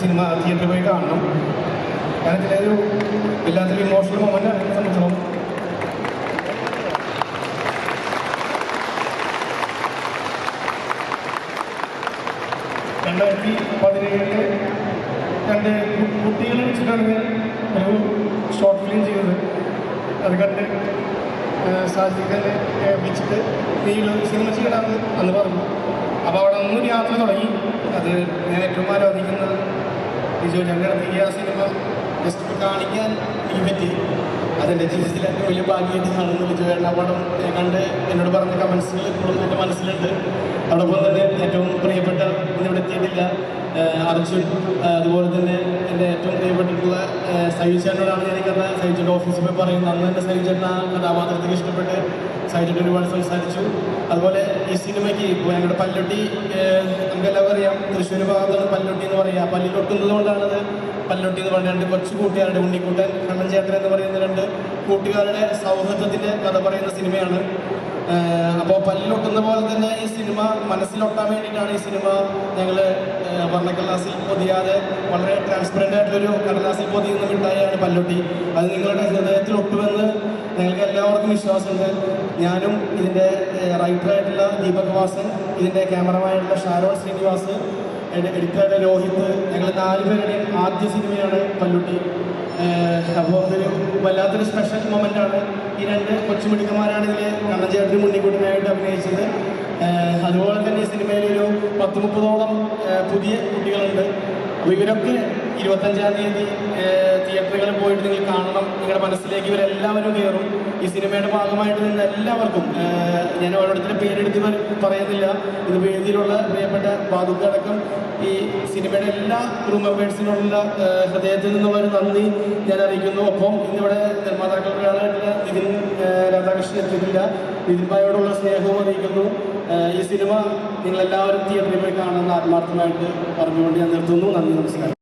Cinema തിയേറ്ററിൽ പോയി കാണണം. കാരണം ഒരു എല്ലാത്തിലും ഇമോഷണൽ മൊമെന്റ് ആണ് എന്നെ സംബന്ധിച്ചോളം. രണ്ടായിരത്തി പതിനേഴിൽ രണ്ട് കുട്ടികളെ വെച്ചിട്ടാണ് ഒരു ഷോർട്ട് ഫിലിം ചെയ്തത്. അത് കണ്ട് സാധിക്കാൻ വെച്ചിട്ട് നീ സിനിമ ചെയ്യണമെന്ന് അന്ന് പറഞ്ഞു. അപ്പോൾ അവിടെ നിന്നൊരു യാത്ര തുടങ്ങി. അത് ഞാൻ ഏറ്റവും ആരാധിക്കുന്നത് ലിജോ ഞങ്ങളുടെ ഈ ആ സിനിമ ജസ്റ്റ് കാണിക്കാൻ എനിക്ക് പറ്റി. അതെന്റെ ജീവിതത്തിൽ ഏറ്റവും വലിയ ഭാഗ്യമായിട്ട് കാണുന്നു ലിജോ ചേട്ടൻ പടം കണ്ട് എന്നോട് പറഞ്ഞ കമൻസിൽ ഇപ്പോഴും എന്റെ മനസ്സിലുണ്ട്. അതോടൊപ്പം തന്നെ ഏറ്റവും ഇന്നിവിടെ അർജുൻ അതുപോലെ തന്നെ എന്റെ ഏറ്റവും പ്രിയപ്പെട്ടിട്ടുള്ള സൈജു ചേട്ടനോടാണ് കഥ സൈജുന്റെ ഓഫീസിൽ പോയി പറയുന്നത്. അന്ന് തന്നെ സൈജു ചേട്ടൻ ആ കഥാപാത്രത്തേക്ക് ഇഷ്ടപ്പെട്ട് സൈജുട്ട് ഒരുപാട് സംസാരിച്ചു. അതുപോലെ ഈ സിനിമയ്ക്ക് ഇപ്പോൾ ഞങ്ങളുടെ പല്ലൊട്ടി നമുക്കെല്ലാവർക്കും അറിയാം തൃശ്ശൂർ ഭാഗത്താണ് പല്ലൊട്ടി എന്ന് പറയുക. പല്ലിലൊട്ടുന്നത് കൊണ്ടാണത് പല്ലൊട്ടി എന്ന് പറയുന്നത് രണ്ട് കൊച്ചു കൂട്ടുകാരുടെ ഉണ്ണിക്കുട്ടൻ കണ്ണൻ ചേട്ടൻ എന്ന് പറയുന്ന രണ്ട് കൂട്ടുകാരുടെ സൗഹൃദത്തിന്റെ കഥ പറയുന്ന സിനിമയാണ്. അപ്പോൾ പല്ലിലൊട്ടുന്ന പോലെ തന്നെ ഈ സിനിമ മനസ്സിലൊട്ടാൻ വേണ്ടിയിട്ടാണ് ഈ സിനിമ ഞങ്ങൾ വർണക്കടലാസിൽ പൊതിയാതെ വളരെ ട്രാൻസ്പെറന്റ് ആയിട്ടൊരു കടലാസിൽ പൊതിയുന്ന മിഠായിയാണ് പല്ലൊട്ടി. അത് നിങ്ങളുടെ ഹൃദയത്തിൽ ഒട്ടുമെന്ന് ഞങ്ങൾക്ക് എല്ലാവർക്കും വിശ്വാസമുണ്ട്. ഞാനും ഇതിന്റെ റൈറ്ററായിട്ടുള്ള ദീപക് വാസൻ ഇതിന്റെ ക്യാമറമായിട്ടുള്ള ഷാരോൺ ശ്രീനിവാസ് എഡിറ്ററായിട്ടുള്ള രോഹിത് ഞങ്ങൾ നാലുപേരുടെ ആദ്യ സിനിമയാണ് പല്ലുട്ടി. അപ്പോൾ അതൊരു വല്ലാത്തൊരു സ്പെഷ്യൽ മൊമെന്റാണ് ഈ രണ്ട് കൊച്ചുമിടുക്കന്മാരാണ് ഇതിൽ കണ്ണഞ്ചേട്ടനും മുന്നിക്കുട്ടനായിട്ട് അഭിനയിച്ചത്. അതുപോലെ തന്നെ ഈ സിനിമയിൽ ഒരു പത്ത് മുപ്പതോളം പുതിയ കുട്ടികളുണ്ട്. ഇവരൊക്കെ ഇരുപത്തഞ്ചാം തീയതി തിയേറ്ററുകളിൽ പോയിട്ട് നിങ്ങൾ കാണണം. നിങ്ങളുടെ മനസ്സിലേക്ക് ഇവരെല്ലാവരും കയറും. ഈ സിനിമയുടെ ഭാഗമായിട്ട് നിന്ന് എല്ലാവർക്കും ഞാൻ ഓരോരുത്തരുടെ പേരെടുത്ത് പറയുന്നില്ല. ഇത് വേദിയിലുള്ള പ്രിയപ്പെട്ട ബാധുക്കടക്കം ഈ സിനിമയുടെ എല്ലാ ക്രൂ മെമ്പേഴ്സിനുള്ള ഹൃദയത്തിൽ നിന്നുള്ള ഒരു നന്ദി ഞാൻ അറിയിക്കുന്നു. ഒപ്പം ഇന്നിവിടെ നിർമ്മാതാക്കളുടെ നിതിൻ രാധാകൃഷ്ണൻ എത്തിയിട്ടില്ല. നിതിൻ ഭായോടുള്ള സ്നേഹവും അറിയിക്കുന്നു. ഈ സിനിമ നിങ്ങളെല്ലാവരും തിയേറ്ററിൽ പോയി കാണുന്ന ആത്മാർത്ഥമായിട്ട് പറഞ്ഞുകൊണ്ട് ഞാൻ നിർത്തുന്നു. നന്ദി നമസ്കാരം.